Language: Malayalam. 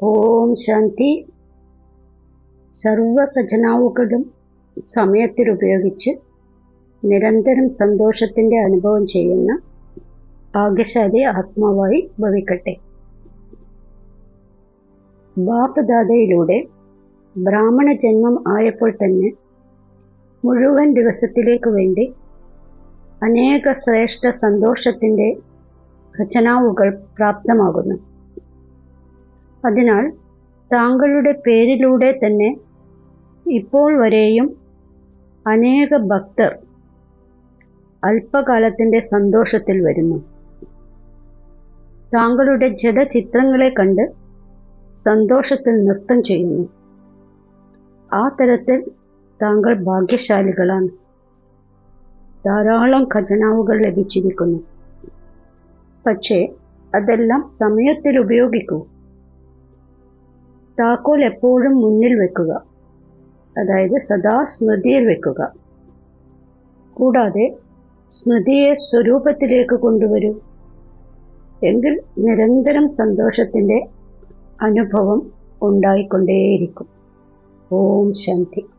ഓം ശാന്തി. സർവ ഖജനാവുകളും സമയത്തിലുപയോഗിച്ച് നിരന്തരം സന്തോഷത്തിന്റെ അനുഭവം ചെയ്യുന്ന ഭാഗ്യശാലി ആത്മാവായി ഭവിക്കട്ടെ. ബാപദാതയിലൂടെ ബ്രാഹ്മണ ജന്മം ആയപ്പോൾ തന്നെ മുഴുവൻ ദിവസത്തിലേക്ക് വേണ്ടി അനേക ശ്രേഷ്ഠ സന്തോഷത്തിന്റെ ഖജനാവുകൾ പ്രാപ്തമാകുന്നു. അതിനാൽ താങ്കളുടെ പേരിലൂടെ തന്നെ ഇപ്പോൾ വരെയും അനേക ഭക്തർ അല്പകാലത്തിന്റെ സന്തോഷത്തിൽ വരുന്നു. താങ്കളുടെ ജഡചിത്രങ്ങളെ കണ്ട് സന്തോഷത്തിൽ നൃത്തം ചെയ്യുന്നു. ആ തരത്തിൽ താങ്കൾ ഭാഗ്യശാലികളാണ്. ധാരാളം ഖജനാവുകൾ ലഭിച്ചിരിക്കുന്നു. പക്ഷേ അതെല്ലാം സമയത്തിൽ ഉപയോഗിക്കൂ. താക്കോൽ എപ്പോഴും മുന്നിൽ വെക്കുക. അതായത് സദാ സ്മൃതിയിൽ വെക്കുക. കൂടാതെ സ്മൃതിയെ സ്വരൂപത്തിലേക്ക് കൊണ്ടുവരൂ. എങ്കിൽ നിരന്തരം സന്തോഷത്തിന്റെ അനുഭവം ഉണ്ടായിക്കൊണ്ടേയിരിക്കും. ഓം ശാന്തി.